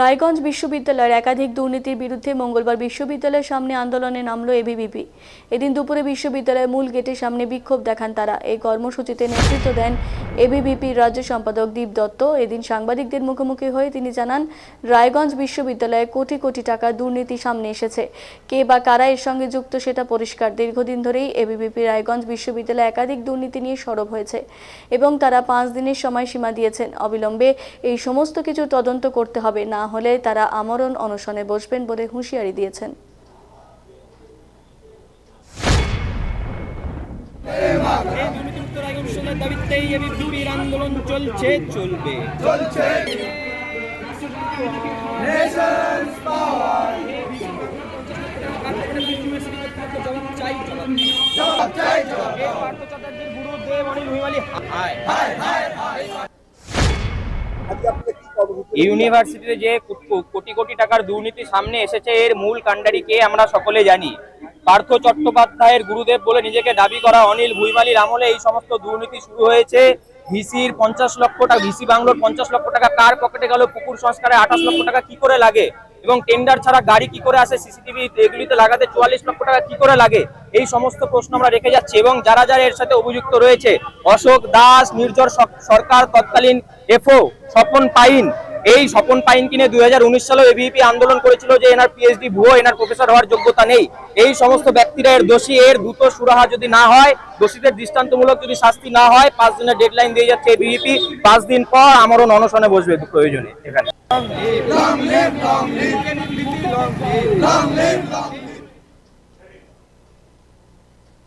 রায়গঞ্জ বিশ্ববিদ্যালয়ের একাধিক দুর্নীতির বিরুদ্ধে মঙ্গলবার বিশ্ববিদ্যালয়ের সামনে আন্দোলনে নামল এবিভিপি এদিন দুপুরে বিশ্ববিদ্যালয়ের মূল গেটের সামনে বিক্ষোভ দেখান তারা। এই কর্মসূচিতে নেতৃত্ব দেন এবিভিপির রাজ্য সম্পাদক দীপ দত্ত এদিন সাংবাদিকদের মুখোমুখি হয়ে তিনি জানান, রায়গঞ্জ বিশ্ববিদ্যালয়ে কোটি কোটি টাকা দুর্নীতি সামনে এসেছে। কে বা কারা এর সঙ্গে যুক্ত সেটা পরিষ্কার। দীর্ঘদিন ধরেই এবিভিপি রায়গঞ্জ বিশ্ববিদ্যালয়ে একাধিক দুর্নীতি নিয়ে সরব হয়েছে এবং তারা পাঁচ দিনের সময়সীমা দিয়েছেন। অবিলম্বে এই সমস্ত কিছু তদন্ত করতে হবে, না হলে তারা আমরণ অনশনে বসবেন বলে হুঁশিয়ারি দিয়েছেন। এই আন্দোলন চলছে চলবে। ইউনিভার্সিটিতে যে কোটি কোটি টাকার দুর্নীতি সামনে এসেছে এর মূল কাণ্ডারি কে আমরা সকলে জানি। পার্থ চট্টোপাধ্যায়ের গুরুদেব বলে নিজেকে দাবি করা অনিল ভুইমালির আমলে এই সমস্ত দুর্নীতি শুরু হয়েছে। ভিসির পঞ্চাশ লক্ষ টাকা, ভিসি বাংলোর পঞ্চাশ লক্ষ টাকা কার পকেটে গেল? পুকুর সংস্কারে আঠাশ লক্ষ টাকা কি করে লাগে? এবং টেন্ডার ছাড়া গাড়ি কি করে আসে? সিসিটিভি এগুলিতে লাগাতে চুয়াল্লিশ লক্ষ টাকা কি করে লাগে? এই সমস্ত প্রশ্ন আমরা রেখে যাচ্ছি এবং যারা যারা এর সাথে অভিযুক্ত রয়েছে, অশোক দাস নির্জর সরকার, তৎকালীন এফও, স্বপন পাইন এই স্বপন পাইন কিনে দুই হাজার উনিশ সালে এবিপি আন্দোলন করেছিল যে এনার পিএইচডি ভুয়ো, এনার প্রফেসর হওয়ার যোগ্যতা নেই। এই সমস্ত ব্যক্তিরা এর দোষী, এর দ্রুত সুরাহা যদি না হয়, দোষীদের দৃষ্টান্তমূলক যদি শাস্তি না হয়, পাঁচ দিনের ডেডলাইন দিয়ে যাচ্ছে এবিপি পাঁচ দিন পর আমরণ অনশনে বসবে প্রয়োজনে এখানে।